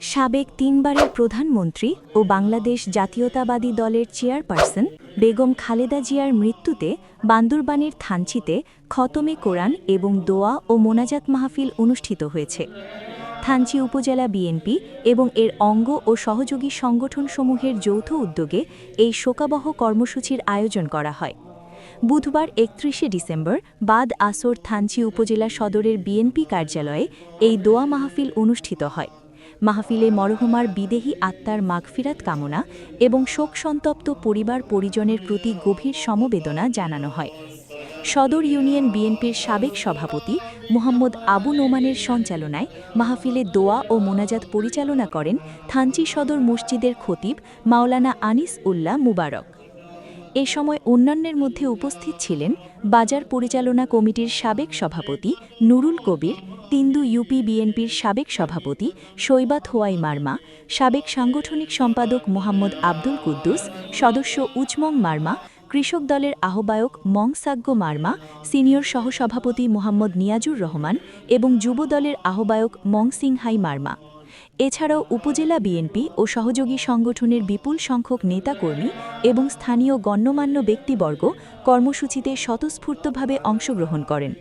সাবেক তিনবারের প্রধানমন্ত্রী ও বাংলাদেশ জাতীয়তাবাদী দলের চেয়ারপারসন বেগম খালেদা জিয়ার মৃত্যুতে বান্দরবানের থানচিতে খতমে কোরআন এবং দোয়া ও মোনাজাত মাহফিল অনুষ্ঠিত হয়েছে। থানচি উপজেলা বিএনপি এবং এর অঙ্গ ও সহযোগী সংগঠনসমূহের যৌথ উদ্যোগে এই শোকাবহ কর্মসূচির আয়োজন করা হয়। বুধবার একত্রিশে ডিসেম্বর বাদ আসর থানচি উপজেলা সদরের বিএনপি কার্যালয়ে এই দোয়া মাহফিল অনুষ্ঠিত হয়। মাহফিলে মরহুমার বিদেহী আত্মার মাগফিরাত কামনা এবং শোকসন্তপ্ত পরিবার পরিজনের প্রতি গভীর সমবেদনা জানানো হয়। সদর ইউনিয়ন বিএনপির সাবেক সভাপতি মোহাম্মদ আবু নোমানের সঞ্চালনায় মাহফিলে দোয়া ও মোনাজাত পরিচালনা করেন থানচি সদর মসজিদের খতিব মাওলানা আনিস উল্লাহ মুবারক। এ সময় অন্যান্যের মধ্যে উপস্থিত ছিলেন বাজার পরিচালনা কমিটির সাবেক সভাপতি নুরুল কবির, তিন্দু ইউপি বিএনপির সাবেক সভাপতি সৈবাত হোয়াই মার্মা, সাবেক সাংগঠনিক সম্পাদক মোহাম্মদ আব্দুল কুদ্দুস, সদস্য উচমং মার্মা, কৃষক দলের আহ্বায়ক মং সাগ্য মার্মা, সিনিয়র সহসভাপতি মোহাম্মদ নিয়াজুর রহমান এবং যুব দলের আহ্বায়ক মং সিংহাই মার্মা। এছাড়াও উপজেলা বিএনপি ও সহযোগী সংগঠনের বিপুল সংখ্যক নেতাকর্মী এবং স্থানীয় গণ্যমান্য ব্যক্তিবর্গ কর্মসূচিতে স্বতঃস্ফূর্তভাবে অংশগ্রহণ করেন।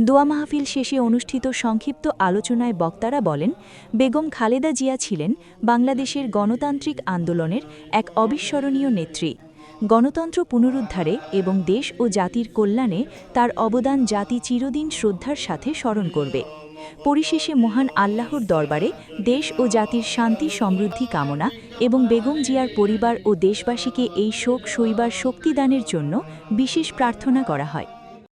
দোয়া মাহফিল শেষে অনুষ্ঠিত সংক্ষিপ্ত আলোচনায় বক্তারা বলেন, বেগম খালেদা জিয়া ছিলেন বাংলাদেশের গণতান্ত্রিক আন্দোলনের এক অবিস্মরণীয় নেত্রী। গণতন্ত্র পুনরুদ্ধারে এবং দেশ ও জাতির কল্যাণে তার অবদান জাতি চিরদিন শ্রদ্ধার সাথে স্মরণ করবে। পরিশেষে মহান আল্লাহর দরবারে দেশ ও জাতির শান্তি, সমৃদ্ধি কামনা এবং বেগম জিয়ার পরিবার ও দেশবাসীকে এই শোক, শৈবার শক্তিদানের জন্য বিশেষ প্রার্থনা করা হয়।